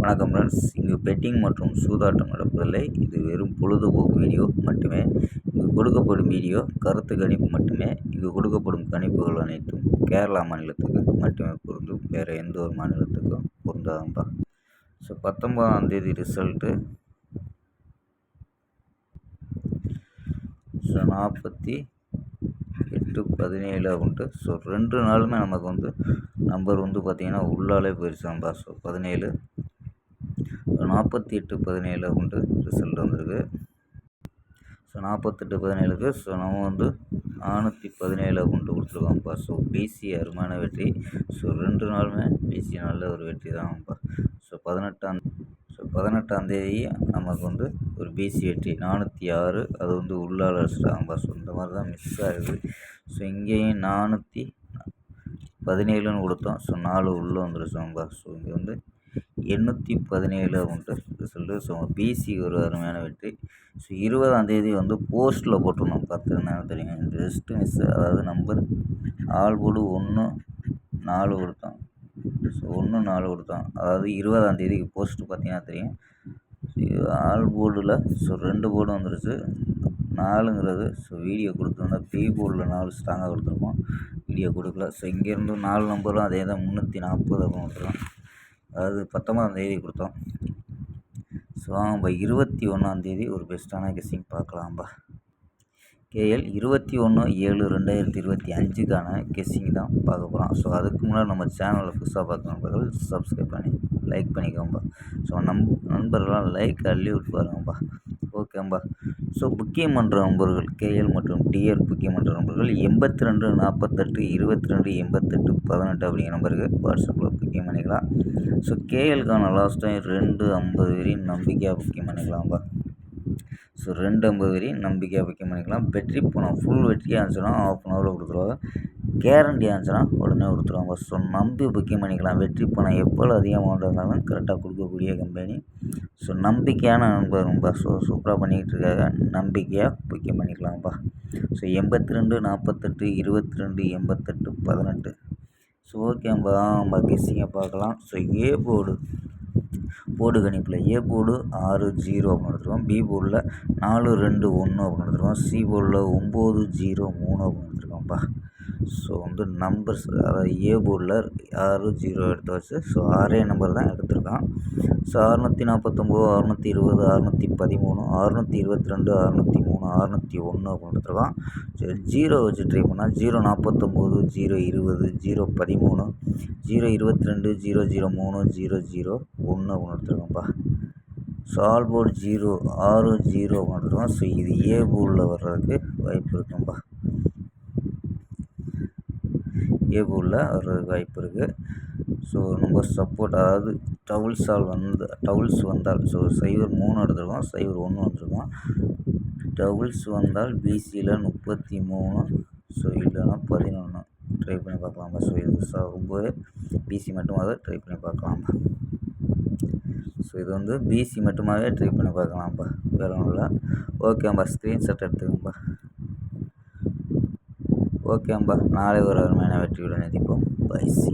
வணக்கம் ஃப்ரெண்ட்ஸ் இங்கு பெட்டிங் மற்றும் சூதாட்டம் நடப்பதில்லை. இது வெறும் பொழுதுபோக்கு வீடியோ மட்டுமே. இங்கு கொடுக்கப்படும் வீடியோ கருத்து கணிப்பு மட்டுமே. இங்கு கொடுக்கப்படும் கணிப்புகள் அனைத்தும் கேரளா மாநிலத்துக்கு மட்டுமே பொருந்தும். வேறு எந்த ஒரு மாநிலத்துக்கும் பொருந்தாதுப்பா ஸோ பத்தொன்பதாம் தேதி ரிசல்ட்டு ஸோ நாற்பத்தி எட்டு பதினேழு அப்படின்ட்டு ஸோ ரெண்டு நாளுமே நமக்கு வந்து நம்பர் வந்து பார்த்திங்கன்னா உள்ளாலே போயிடுச்சாம்பா ஸோ பதினேழு நாற்பத்தி எட்டு பதினேழு அப்படின்ட்டு ரிசல்ட் வந்திருக்கு. ஸோ நாற்பத்தெட்டு பதினேழுக்கு ஸோ நம்ம வந்து நானூற்றி பதினேழு அப்படின்ட்டு கொடுத்துருக்கோம்ப்பா ஸோ பிசி அருமையான வெற்றி. ஸோ ரெண்டு நாளுமே பிசி நல்ல ஒரு வெற்றி தான்ப்பா ஸோ பதினெட்டாம் ஸோ பதினெட்டாம் தேதி நமக்கு வந்து ஒரு பிசி வெற்றி. நானூற்றி ஆறு அது வந்து உள்ளாளர் அடிச்சிட்டாங்கப்பா ஸோ இந்த மாதிரி தான் மிஸ் ஆகுது. ஸோ இங்கேயும் நானூற்றி பதினேழுன்னு கொடுத்தோம். ஸோ நாலு உள்ளே வந்துருச்சோம்பா ஸோ இங்கே வந்து எண்ணூற்றி பதினேழு அப்படின்ட்டு ரிசல்ட்டு ஸோ பிசி ஒரு அருமையான வெற்றி. ஸோ இருபதாம் தேதி வந்து போஸ்ட்டில் போட்டிருந்தோம். பார்த்துருந்தாங்க தெரியும் ஜஸ்ட்டு மிஸ் அதாவது நம்பர் ஆள் போடு ஒன்று நாலு கொடுத்தோம். ஸோ ஒன்று நாலு கொடுத்தோம். அதாவது இருபதாம் தேதிக்கு போஸ்ட்டு பார்த்தீங்கன்னா தெரியும். ஆல் போர்டில் ஸோ ரெண்டு போர்டு வந்துருச்சு. நாலுங்கிறது. ஸோ வீடியோ கொடுத்துருந்தா பி போர்டில் நாலு ஸ்ட்ராங்காக கொடுத்துருப்போம். வீடியோ கொடுக்கல. ஸோ இங்கேருந்து நாலு நம்பரும் அதே தான் முந்நூற்றி நாற்பது அப்படின்னு கொடுத்துருவோம் அதாவது பத்தொம்பதாம் தேதி கொடுத்தோம். ஸோ நம்ம இருபத்தி ஒன்றாந்தேதி ஒரு பெஸ்ட்டான கெஸ்ஸிங் பார்க்கலாம்பா. கேஎல் இருபத்தி ஒன்று ஏழு ரெண்டாயிரத்தி இருபத்தி அஞ்சுக்கான கெஸ்ஸிங் தான் பார்க்க போகிறோம் ஸோ அதுக்கு முன்னாடி நம்ம சேனலை புதுசாக பார்க்க நண்பர்கள் சப்ஸ்கிரைப் பண்ணி லைக் பண்ணிக்கோம்பா ஸோ நம் நண்பர்கள்லாம் லைக் அள்ளி விட்டு பாருங்கப்பா. ஓகேம்பா ஸோ புக்கிங் பண்ணுற நண்பர்கள் கேஎல் மற்றும் டிஎல் முக்கியமன்ற நண்பர்கள் எண்பத்தி ரெண்டு நாற்பத்தெட்டு இருபத்தி ரெண்டு எண்பத்தெட்டு பதினெட்டு அப்படிங்கிற நம்பருக்கு வாட்ஸ்அப்பில் புக்கிங் பண்ணிக்கலாம். ஸோ கேஎல்க்கான லாஸ்ட் டைம் ரெண்டு ஐம்பது வரையும் நம்பிக்கையாக புக்கிங் பண்ணிக்கலாம்ப்பா ஸோ ரெண்டு ஐம்பது வரையும் நம்பிக்கையாக புக்கிங் பண்ணிக்கலாம் பெட்ரி போனால் ஃபுல் வெற்றியாக இருந்துச்சுன்னா ஆஃப் அன் ஹவரில் கொடுத்துருவாங்க. கேரண்டி இருந்துச்சுன்னா உடனே கொடுத்துருவாங்க. ஸோ நம்பி புக்கிங் பண்ணிக்கலாம் வெற்றி பணம் எவ்வளோ அதிக அமௌண்ட் இருந்தாலும் கரெக்டாக கொடுக்கக்கூடிய கம்பெனி ஸோ நம்பிக்கையான நண்பருங்கப்பா ஸோ சூப்பராக பண்ணிக்கிட்டு இருக்காங்க. நம்பிக்கையாக புக்கிங் பண்ணிக்கலாம்ப்பா ஸோ எண்பத்தி ரெண்டு நாற்பத்தெட்டு இருபத்தி ரெண்டு எண்பத்தெட்டு பதினெட்டு. ஸோ ஓகேம்பா நம்ம கெஸ்ஸிங்கை பார்க்கலாம். ஸோ ஏ போர்டு போர்டு கணிப்பில் ஏ போர்டு ஆறு ஜீரோ அப்படின்னு எடுத்துருக்கோம் பி போர்டில் நாலு ரெண்டு ஒன்று அப்படின்னு எடுத்துருக்கோம் சி போர்டில் ஒம்பது ஜீரோ மூணு அப்படின்னு எடுத்துருக்கோம்ப்பா ஸோ வந்து நம்பர்ஸ் அதாவது ஏ போர்டில் ஆறு ஜீரோ எடுத்தாச்சு ஸோ ஆறே நம்பர் தான் எடுத்திருக்கான். ஸோ அறுநூற்றி நாற்பத்தொம்போது அறுநூற்றி இருபது அறுநூற்றி பதிமூணு அறுநூற்றி இருபத்தி ரெண்டு அறுநூற்றி மூணு அறுநூற்றி ஒன்று அப்படின்னு எடுத்துருக்கான். ஸோ ஜீரோ வச்சு ட்ரை பண்ணால் ஜீரோ நாற்பத்தொம்போது ஜீரோ இருபது ஜீரோ பதிமூணு ஜீரோ இருபத்தி ரெண்டு ஜீரோ ஜீரோ மூணு ஜீரோ ஜீரோ ஒன்று அப்படின்னு எடுத்துருக்கோம்ப்பா ஸோ ஆல் போர்டு ஜீரோ ஆறு ஜீரோ அப்படின்னு எடுத்துருக்கோம் ஸோ இது ஏ போர்டில் வர்றதுக்கு வாய்ப்பு இருக்கும்பா. கேபிளில் ஒரு வாய்ப்பு இருக்குது ஸோ ரொம்ப சப்போர்ட் அதாவது டவுல்ஸால் வந்து டவுல்ஸ் வந்தால் ஸோ சைவர் மூணு எடுத்துருக்கோம் சைவர் ஒன்று வந்துருக்கோம். டவுல்ஸ் வந்தால் பிசியில் முப்பத்தி மூணு ஸோ இல்லைன்னா பதினொன்று ட்ரை பண்ணி பார்க்கலாமா? ஸோ இது ரொம்பவே பிசி மட்டுமாவது ட்ரை பண்ணி பார்க்கலாமா? ஸோ இது வந்து பிசி மட்டுமாவே ட்ரை பண்ணி பார்க்கலாம்ப்பா வேறு ஒன்றும் இல்லை. ஓகேம்பா ஸ்க்ரீன்ஷாட் ஓகேம்பா நாளை ஒரு அருமையான வெற்றியுடன் நிதிப்போம் பை சி